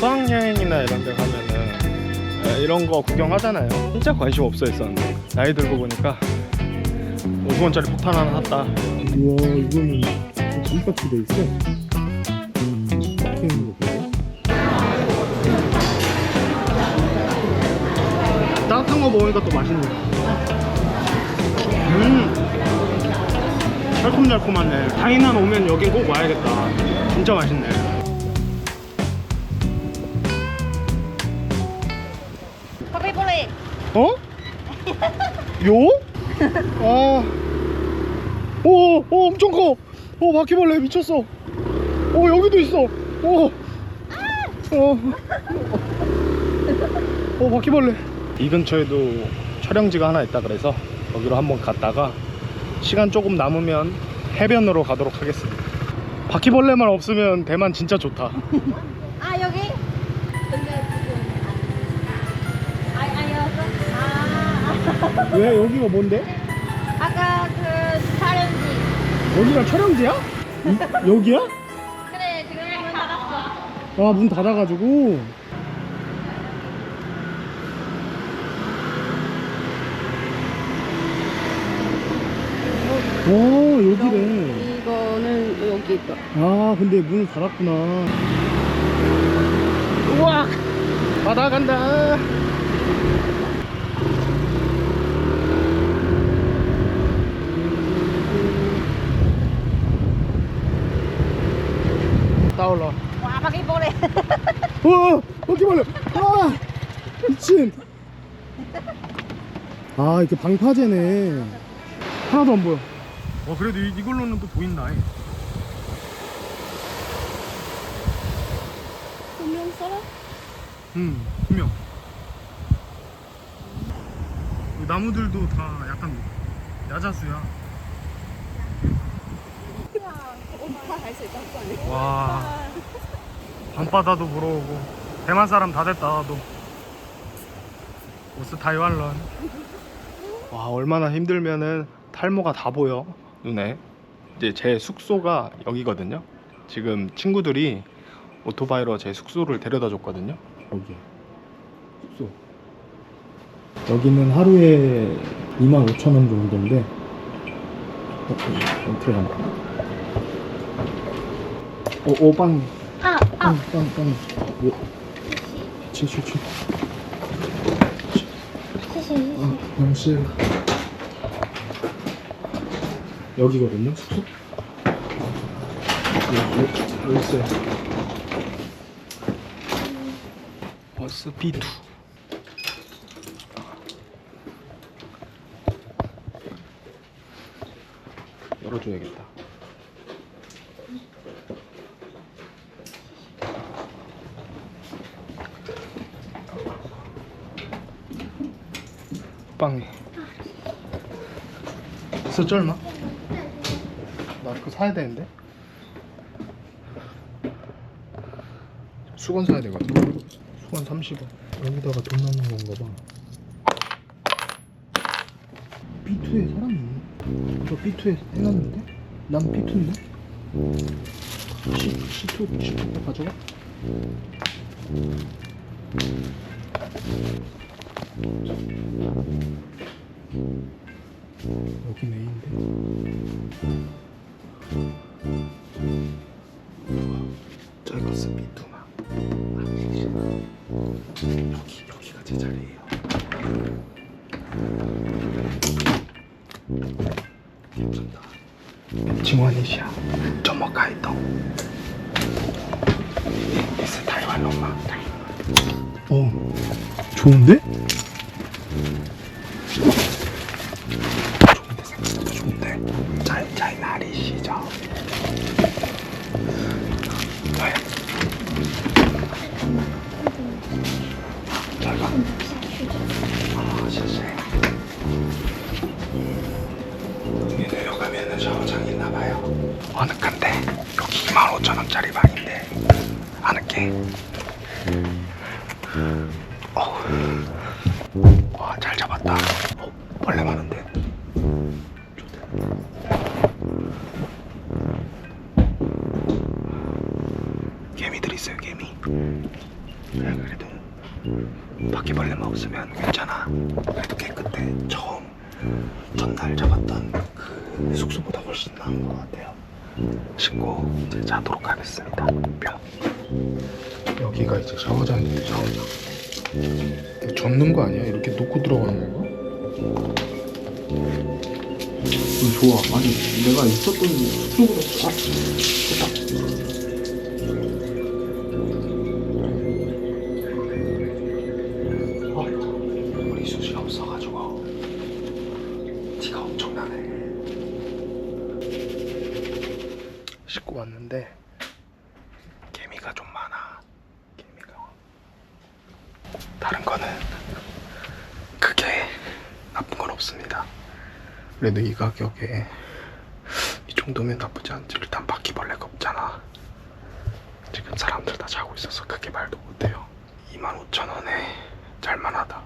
수학여행이나 이런 데 가면은 에, 이런 거 구경하잖아요. 진짜 관심 없어 했었는데 나이 들고 보니까 500원짜리 폭탄 하나 샀다. 우와 이거는 장박히 돼 있어. 음? 따뜻한 거 먹으니까 또 맛있네. 음, 달콤달콤하네. 다이난 오면 여긴 꼭 와야겠다. 진짜 맛있네. 어? 요? 아, 오, 오, 엄청 커. 오, 바퀴벌레 미쳤어. 오, 여기도 있어. 오, 어, 오, 바퀴벌레. 이 근처에도 촬영지가 하나 있다 그래서 거기로 한번 갔다가 시간 조금 남으면 해변으로 가도록 하겠습니다. 바퀴벌레만 없으면 대만 진짜 좋다. 아 여기 근데 왜 여기가 뭔데? 아까 그 촬영지 여기가 촬영지야? 이- 여기야? 그래 지금 문 닫았어 아, 문 닫아가지고. 와, 여기래. 이거는 여기 있다 아, 근데 문을 닫았구나. 우와! 바다 간다. 따올라. 와 바퀴볼에 와, 바퀴벌레. 아, 미친. 아, 이렇게 방파제네. 하나도 안 보여. 와, 그래도 이, 이걸로는 또 보인다. 분명 써라 응, 분명. 이 나무들도 다 약간 야자수야. 다갈수 있다는 거 아니야? 와, 밤바다도 보러 오고 대만 사람 다 됐다 나도. 오스 타이완런. 와, 얼마나 힘들면은 탈모가 다 보여 눈에. 이제 제 숙소가 여기거든요. 지금 친구들이 오토바이로 제 숙소를 데려다 줬거든요. 여기 숙소. 여기는 하루에 25,000원 정도인데 어, 어, 들어간다. 오, 오, 빵, 아 빵, 빵, 빵. 오, 치, 치, 치. 아, 영실. 여기거든요, 숙소? 여기, 여기 있어요. 버스 B2. 열어줘야겠다. 빵이. 썼죠 얼마? 나 그거 사야 되는데. 수건 사야 되거든. 수건 30원. 여기다가 돈 넣는 건가 봐. B2에 사람 있네. 저 B2에 해놨는데? 난 B2인데? C, C2, C2 가져가? A인데? 저희가 쓰 B2나. 여기, 여기가 제 자리예요. 괜찮다. 징원이시야. 저먹가이동. 디스 타이완 엄마. 어? 좋은데 와, 잘 잡았다. 어, 벌레 많은데. 개미들 있어요, 개미. 그래도 바퀴벌레만 없으면 괜찮아. 그래도 깨끗해. 처음 전날 잡았던 그 숙소보다 훨씬 나은 것 같아요. 씻고 이제 자도록 하겠습니다. 뿅. 여기가 이제 샤워장이에요. 샤워장. 젖는 거 아니야? 이렇게 놓고 들어가는 건가? 음, 좋아. 아니 내가 있었던 숙소보다 아, 좋다. 아, 우리 수시가 없어가지고 티가 엄청나네. 씻고 왔는데 개미가 좀 많아. 개미가. 다른 거는 크게 나쁜 건 없습니다. 그래도 이 가격에 이 정도면 나쁘지 않지. 일단 바퀴벌레가 없잖아. 지금 사람들 다 자고 있어서 크게 말도 못해요. 25,000원에 잘만하다.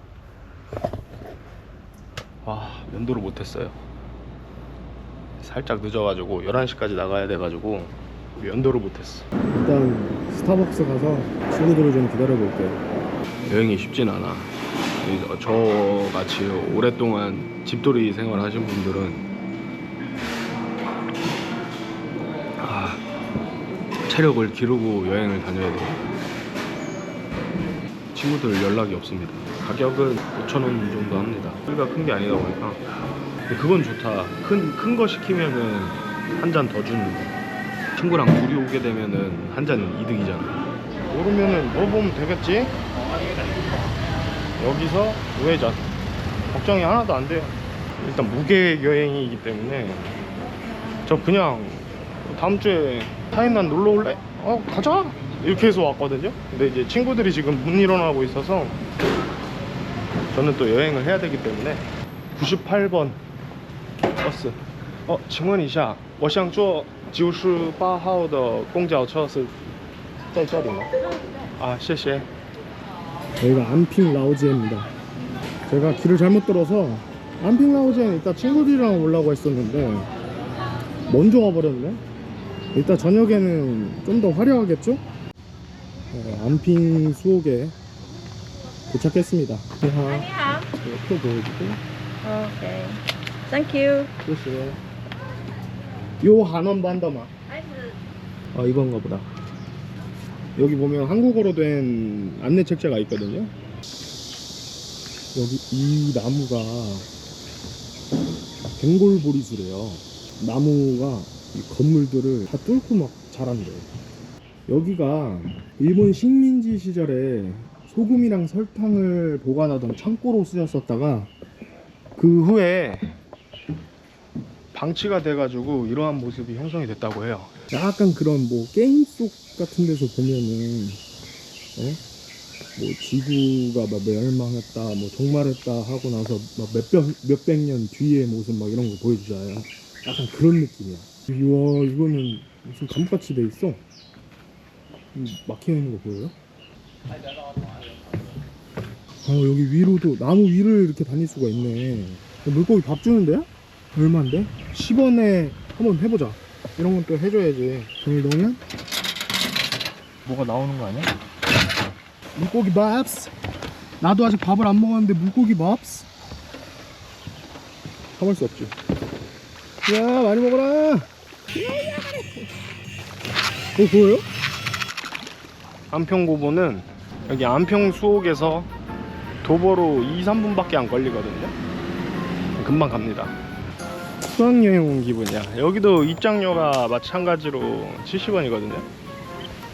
와, 면도를 못했어요. 살짝 늦어가지고 11시까지 나가야 돼가지고 면도를 못했어. 일단 스타벅스 가서 친구들을 좀 기다려 볼게요. 여행이 쉽진 않아. 이- 저 같이 오랫동안 집돌이 생활 하신 분들은 아, 체력을 기르고 여행을 다녀야 돼요. 친구들 연락이 없습니다. 가격은 5,000원 정도 합니다. 소리가 큰 게 아니다 보니까. 그건 좋다. 큰, 큰 거 시키면은 한 잔 더 주는 거. 친구랑 둘이 오게 되면은 한 잔 이득이잖아. 모르면은 넣어보면 되겠지? 여기서 우회전. 걱정이 하나도 안 돼요. 일단 무게 여행이기 때문에. 저 그냥 다음 주에 타인난 놀러 올래? 어 가자! 이렇게 해서 왔거든요. 근데 이제 친구들이 지금 문 일어나고 있어서 저는 또 여행을 해야 되기 때문에 98번 버스. 어 증언이샤. 워샹쪼 지우슈 바하오더 공자오. 처스 짤짤이네. 아谢谢 여기가 안핑 라우지입니다. 제가 길을 잘못 들어서 안핑 라우지엔 이따 친구들이랑 올라고 했었는데 먼저 와버렸네. 이따 저녁에는 좀 더 화려하겠죠? 어, 안핑 수옥에 도착했습니다. 안녕. 이렇게 보여주고. 오케이. 땡큐 글쎄요 그렇죠. 요 한원 반더마. 아 이건가 보다. 여기 보면 한국어로 된 안내 책자가 있거든요. 여기 이 나무가 벵골보리수래요. 나무가 이 건물들을 다 뚫고 막 자란대요. 여기가 일본 식민지 시절에 소금이랑 설탕을 보관하던 창고로 쓰였었다가 그 후에 방치가 돼가지고 이러한 모습이 형성이 됐다고 해요. 약간 그런 뭐 게임 속 같은 데서 보면은 어? 뭐 지구가 막 멸망했다 뭐 종말했다 하고 나서 막 몇백 몇백 년 뒤의 모습 막 이런 거 보여주잖아요 약간 그런 느낌이야 우와 이거는 무슨 감같이 돼 있어 이 막혀 있는 거 보여요? 어 여기 위로도 나무 위를 이렇게 다닐 수가 있네 물고기 밥 주는데? 얼마인데? 10원에 한번 해보자 이런 건 또 해줘야지 돈을 넣으면 뭐가 나오는 거 아니야? 물고기 밥스 나도 아직 밥을 안 먹었는데 물고기 밥스 참을 수 없지 야 많이 먹어라 어 보여요? 안평고보는 여기 안평 수옥에서 도보로 2, 3분밖에 안 걸리거든요. 금방 갑니다. 수학여행 온 기분이야. 여기도 입장료가 마찬가지로 70원이거든요.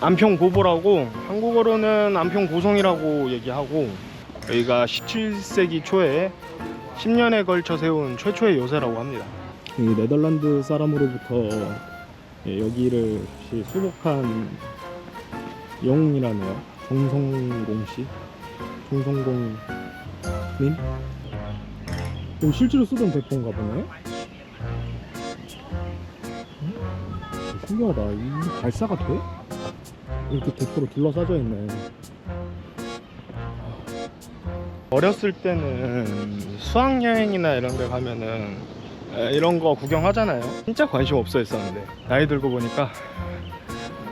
안평고보라고 한국어로는 안평고성이라고 얘기하고 여기가 17세기 초에 10년에 걸쳐 세운 최초의 요새라고 합니다. 이 네덜란드 사람으로부터 예, 여기를 수복한 영웅이라네요. 정성공 씨, 정성공 님. 오, 실제로 쓰던 대포인가 보네. 신기하다. 이 발사가 돼? 이렇게 대포로 둘러싸져 있네. 어렸을 때는 수학여행이나 이런 데 가면은 에, 이런 거 구경하잖아요. 진짜 관심 없어 했었는데 나이 들고 보니까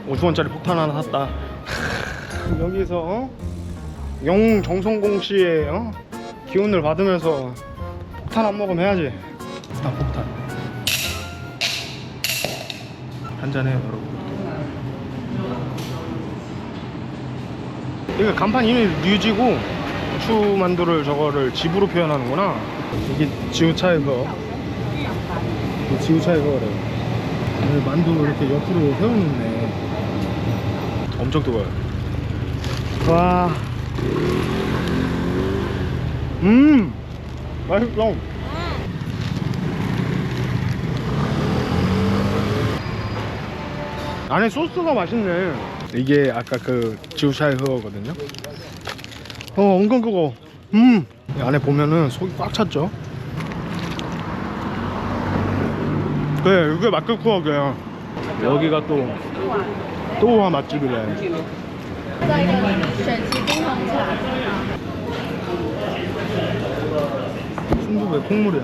50원짜리 폭탄 하나 샀다. 여기서 어? 영웅 정성공 씨의 어? 기운을 받으면서 폭탄 한 모금 해야지. 폭탄 폭탄. 한잔해요 여러분. 이거 간판 이미 뮤지고 고추 만두를 저거를 집으로 표현하는구나. 이게. 이게 지우차의 거래. 오늘 만두 이렇게 옆으로 세워놓네. 엄청 뜨거워요. 와. 음. 맛있어. 안에 소스가 맛있네. 이게 아까 그 지우샤의 허거든요. 어 은근 크고 음. 안에 보면은 속이 꽉 찼죠? 그래 이게 막국쿠어게요 여기가 또 또한 맛집이래. 순두부에 콩물이야.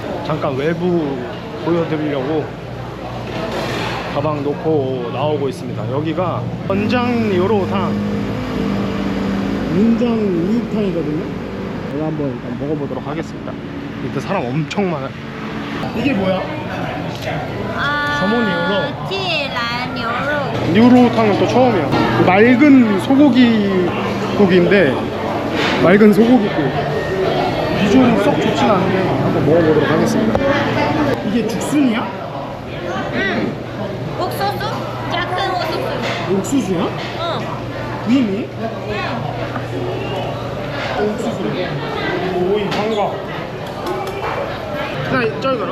잠깐 외부 보여드리려고 가방 놓고 나오고 있습니다. 여기가 원장 요로탕 문장 우육탕이거든요. 제가 한번 일단 먹어보도록 하겠습니다. 일단 사람 엄청 많아. 이게 뭐야? 아... 저모니요로? 찌란 요로. 요로탕은 또 처음이야. 맑은 소고기 국인데 맑은 소고기국. 비주얼은 썩 좋진 않은데 한번 먹어보도록 하겠습니다. 이게 죽순이야? 응. 옥수수? 작은 옥수수. 옥수수야? 어. 응. 위미? 응. 옥수수. 오이 반가. 나 쩔거라.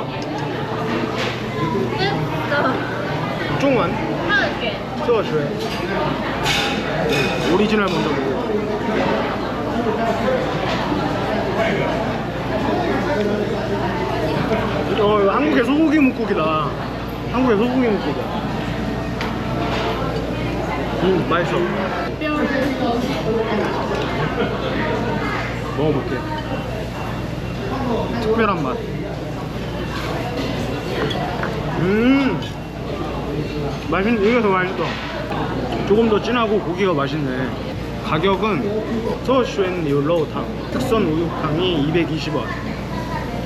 끝. 중원. 한개. 소주. 오리지널 먼저 먹어. 어, 한국의 소고기 묵국이다. 한국의 소고기 묵국이야. 음, 맛있어. 먹어볼게. 특별한 맛. 음, 맛있, 이게 더 맛있어. 조금 더 진하고 고기가 맛있네. 가격은 서슈엔 뉴로우탕 특선 우육탕이 220원.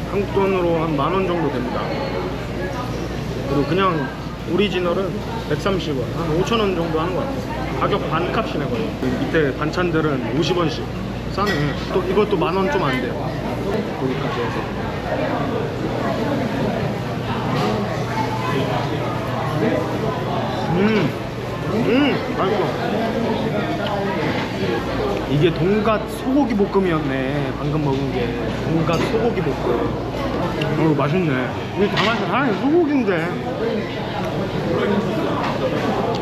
한국 돈으로 한 만 원 정도 됩니다. 그리고 그냥 오리지널은 130원, 한 5천 원 정도 하는 것 같아요. 가격 반값이네 거의. 밑에 반찬들은 50원씩. 싸네. 또 이것도 만 원 좀 안 돼요. 거기까지 해서. 음, 음, 맛있어. 이게 동갓 소고기 볶음이었네. 방금 먹은 게 동갓 소고기 볶음. 어, 맛있네. 이게 다 맛있어. 사람이 소고기인데.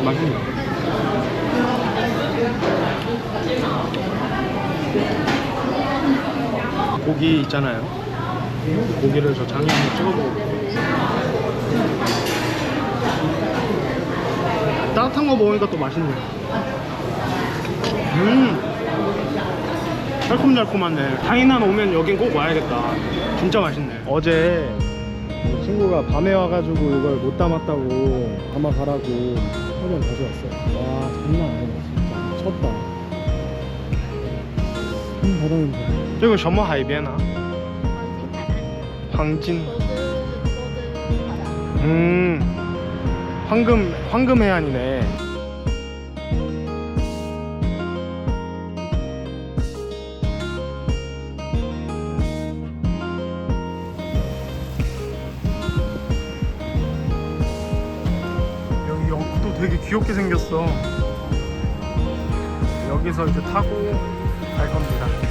맛있네. 고기 있잖아요. 고기를 저 장에 한번 찍어 먹어볼게요. 따뜻한 거 먹으니까 또 맛있네. 음, 달콤달콤하네. 타이난 오면 여긴 꼭 와야겠다. 진짜 맛있네. 어제 친구가 밤에 와가지고 이걸 못 담았다고 담아가라고 화면 가져왔어요. 와, 장난 아니야. 진짜. 미쳤다. 음, 바다는 이거 什么海边啊? 황진. 음, 황금, 황금 해안이네. 되게 귀엽게 생겼어. 여기서 이제 타고 갈 겁니다.